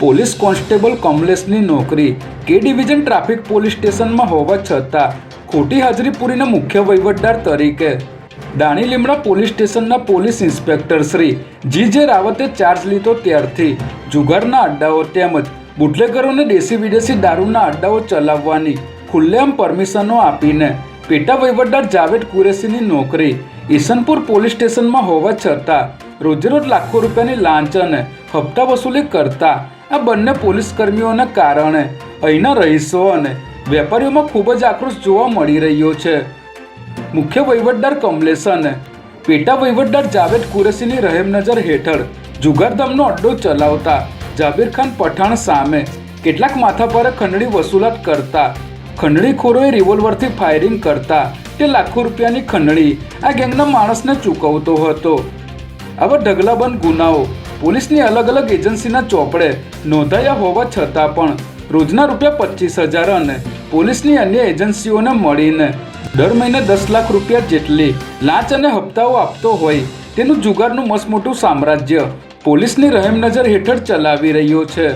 Police constable કોમલેશની નોકરી, કે division traffic police સ્ટેશનમાં હોવા છતાં, ખોટી હાજરી પૂરીને મુખ્ય વહીવટદાર તરીકે. દાણી લીમડા પોલીસ સ્ટેશનના પોલીસ ઇન્સ્પેક્ટર શ્રી જી જે રાવતે ચાર્જ લીધો ત્યારથી. જુગારના અડ્ડાઓ તેમજ બુટલેગરોને દેશી વિદેશી દારૂના અડ્ડાઓ ચલાવવાની ખુલ્લેઆમ પરમિશનો આપીને પેટા વહીવટદાર જાવેદ કુરેશીની નોકરી ઈસનપુર પોલીસ સ્ટેશનમાં હોવા છતાં રોજેરોજ લાખો રૂપિયાની લાંચ અને હપ્તા વસૂલી કરતા આ બંને પોલીસ કર્મીઓના કારણે અહીંના રહીશો અને વેપારીઓમાં ખૂબ જ આક્રોશ જોવા મળી રહ્યો છે. મુખ્ય વહીવટદાર કમલેશ અને પેટા વહીવટદાર જાવેદ કુરેશીની રહેમનજર હેઠળ જુગારધામનો અડ્ડો ચલાવતા જાબીર ખાન પઠાણ સામે કેટલાક માથા પર ખંડણી વસૂલાત કરતા ખંડણીખોરોએ રિવોલ્વરથી ફાયરિંગ કરતા તે લાખો રૂપિયાની ખંડણી આ ગેંગના માણસને ચૂકવતો હતો. આવા ઢગલાબંધ ગુનાઓ પોલીસની અલગ અલગ એજન્સીના ચોપડે નોંધાયા હોવા છતાં પણ રોજના રૂપિયા પચીસ હજાર અને પોલીસની અન્ય એજન્સીઓને મળીને દર મહિને દસ લાખ રૂપિયા જેટલી લાંચ અને હપ્તાઓ આપતો હોય તેનું જુગારનું મસમોટું સામ્રાજ્ય પોલીસની રહેમનજર હેઠળ ચલાવી રહ્યો છે.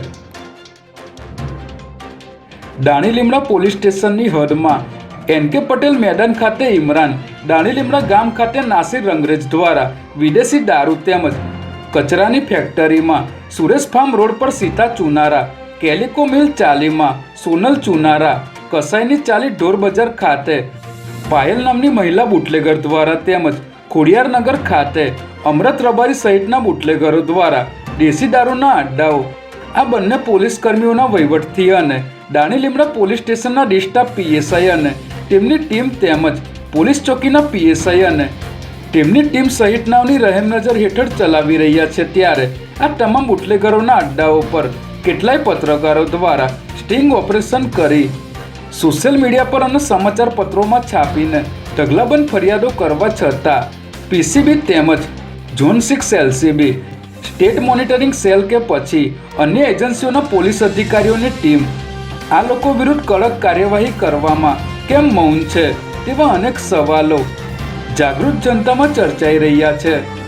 દાણીલીમડા પોલીસ સ્ટેશનની હદમાં એન કે પટેલ મેદાન ખાતે ઇમરાન દાણીલીમડા ગામ ખાતે નાસિર રંગરેજ દ્વારા વિદેશી દારૂ તેમજ કચરાની ફેક્ટરીમાં સુરેશ ફાર્મ રોડ પર સીતા ચુનારા, કેલિકો મિલ ચાલીમાં સોનલ ચુનારા, કસાઈની ચાલી ઢોર બજાર ખાતે, પાયલ નામની મહિલા બુટલેગર દ્વારા તેમજ ખોડિયારનગર ખાતે, અમૃત રબારી સહિતના બુટલેગરો દ્વારા દેશી દારૂના અડ્ડાઓ, આ બંને પોલીસ કર્મીઓના વહીવટથી અને દાણી લીમડા પોલીસ સ્ટેશનના ડિસ્ટાફ પીએસઆઈ અને તેમની ટીમ તેમજ પોલીસ ચોકીના પીએસઆઈ અને તેમની ટીમ સહિતનાઓની રહેમનજર હેઠળ ચલાવી રહ્યા છે ત્યારે આ તમામ બુટલેગરોના અડ્ડાઓ પર કેટલાય પત્રકારો દ્વારા સ્ટિંગ ઓપરેશન કરી સોશિયલ મીડિયા પર અને સમાચાર પત્રોમાં છાપીને ઢગલાબંધ ફરિયાદો કરવા છતાં પીસીબી તેમજ zone six LCB, state monitoring cell કે પછી અન્ય એજન્સીઓના પોલીસ અધિકારીઓની ટીમ આ લોકો વિરુદ્ધ કડક કાર્યવાહી કરવામાં કેમ મૌન છે તેવા અનેક સવાલો જાગૃત જનતામાં ચર્ચાઈ રહ્યા છે.